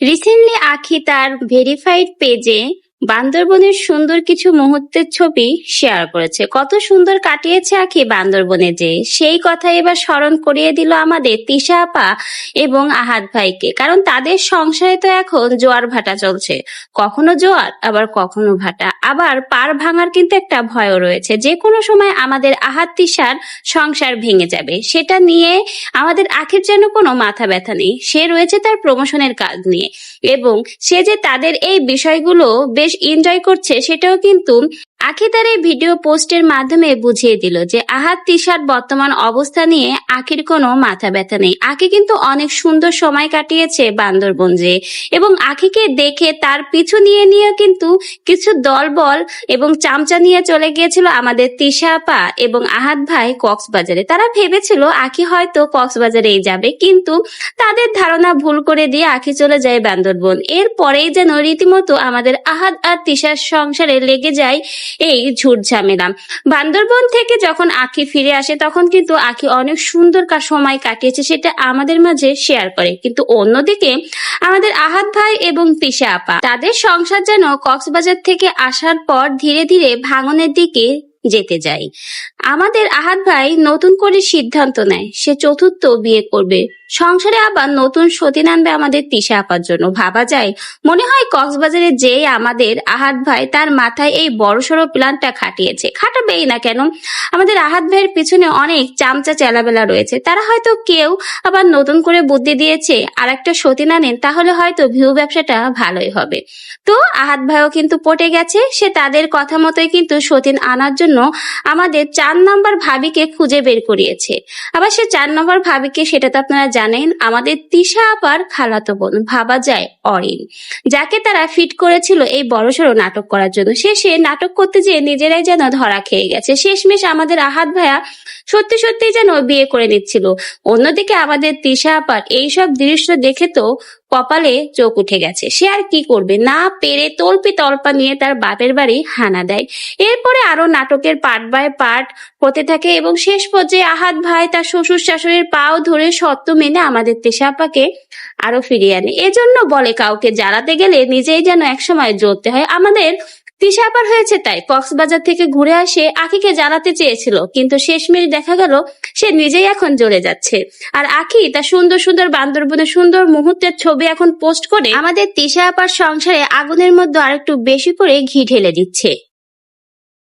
Recently আখি তার verified পেজে বান্দরবনের সুন্দর কিছু মুহূর্তের ছবি শেয়ার করেছে। কত সুন্দর কাটিয়েছে আখি বান্দরবনে যে। সেই কথা এবার স্মরণ করিয়ে দিল আমাদের তিশা আপা এবং আহাদ ভাইকে। কারণ তাদের সংসারে তো এখন জোয়ার ভাটা চলছে। কখনো জোয়ার, আবার কখনো ভাটা। আবার পার ভাঙার কিন্তু একটা ভয়ও রয়েছে। যে কোনো সময় আমাদের আহাদ তিশার সংসার ভেঙে যাবে। সেটা নিয়ে আমাদের আখের যেন কোনো মাথা ব্যথা নেই। সে রয়েছে তার প্রমোশনের কাজ নিয়ে। এবং সে যে তাদের এই বিষয়গুলো বেশ এনজয় করছে সেটাও কিন্তু আখি তার এই ভিডিও পোস্টের মাধ্যমে বুঝিয়ে দিল যে আহাত তিশার বর্তমান অবস্থা নিয়ে আখির কোনো মাথা ব্যথা নেই। আখি কিন্তু অনেক সুন্দর সময় কাটিয়েছে বান্দরবন যে এবং আখিকে দেখে তার পিছু নিয়ে নিয়ে কিন্তু কিছু দলবল এবং চামচা নিয়ে চলে গিয়েছিল আমাদের তিশা আপা এবং আহাত ভাই কক্সবাজারে। তারা ভেবেছিল আখি হয়তো কক্সবাজারেই যাবে, কিন্তু তাদের ধারণা ভুল করে দিয়ে আখি চলে যায় বান্দরবন। এরপরেই যেন রীতিমতো আমাদের আহাদ আর তিশার সংসারে লেগে যায় এই ঝুট ঝামেলা। বান্দরবন থেকে যখন আখি ফিরে আসে, তখন কিন্তু আখি অনেক সুন্দর সময় কাটিয়েছে, সেটা আমাদের মাঝে শেয়ার করে। কিন্তু অন্যদিকে আমাদের আহাত ভাই এবং তিশা আপা, তাদের সংসার যেন কক্সবাজার থেকে আসার পর ধীরে ধীরে ভাঙনের দিকে যেতে যায়। আমাদের আহাত ভাই নতুন করে সিদ্ধান্ত নেয়, সে চতুর্থ বিয়ে করবে। সংসারে আবার নতুন সতীন আনবে আমাদের তিশা আপার জন্য। ভাবা যায়? মনে হয় কক্সবাজারে যে আমাদের আহাত ভাই তার মাথায় এই বড়সড় প্ল্যানটা খাটিয়েছে। খাটাবেই না কেন? আমাদের আহাত ভাইয়ের পিছনে অনেক চামচা চেলাবেলা রয়েছে। তারা হয়তো কেউ আবার নতুন করে বুদ্ধি দিয়েছে আর একটা সতীন আনেন তাহলে হয়তো ভিউ ব্যবসাটা ভালোই হবে। তো আহাত ভাইও কিন্তু পটে গেছে। সে তাদের কথা মতোই কিন্তু সতীন আনার জন্য আমাদের চার নম্বর ভাবিকে খুঁজে বের করিয়েছে। আবার সে চার নম্বর ভাবিকে, সেটা তো আপনারা জানেন, আমাদের তিশা আপার খালাতো বোন ভাবা যায় অরিন, যাকে তারা ফিট করেছিল এই বড়সড় নাটক করার জন্য। শেষে নাটক করতে যেয়ে নিজেরাই যেন ধরা খেয়ে গেছে। শেষমেশ আমাদের আহাত ভাইয়া সত্যি সত্যি যেন বিয়ে করে নিচ্ছিল। অন্যদিকে আমাদের তিশা আপার এইসব দৃশ্য দেখে তো কপালে চোখ উঠে গেছে। সে আর কি করবে? না পেরে তল্পি তল্পা নিয়ে তার বাপের বাড়ি হানা দেয়। এরপরে আরও নাটকের পার্ট বাই পার্ট হতে থাকে এবং শেষ পর্যায়ে আহাত ভাই তার শ্বশুর শাশুড়ির পাও ধরে সত্য মেনে আমাদের তেশাপাকে আরও ফিরিয়ে আনে। এজন্য বলে কাউকে জ্বালাতে গেলে নিজেই যেন একসময় জ্বলতে হয়। আমাদের তিশাপার হয়েছে তাই কক্সবাজার থেকে ঘুরে আসে আখিকে জানাতে চেয়েছিল, কিন্তু শেষ শেষমেশ দেখা গেল সে নিজেই এখন জ্বলে যাচ্ছে। আর আখি তার সুন্দর সুন্দর বান্দরবনের সুন্দর মুহূর্তের ছবি এখন পোস্ট করে আমাদের তিশা আপার সংসারে আগুনের মধ্যে আরেকটু বেশি করে ঘি ঢেলে দিচ্ছে।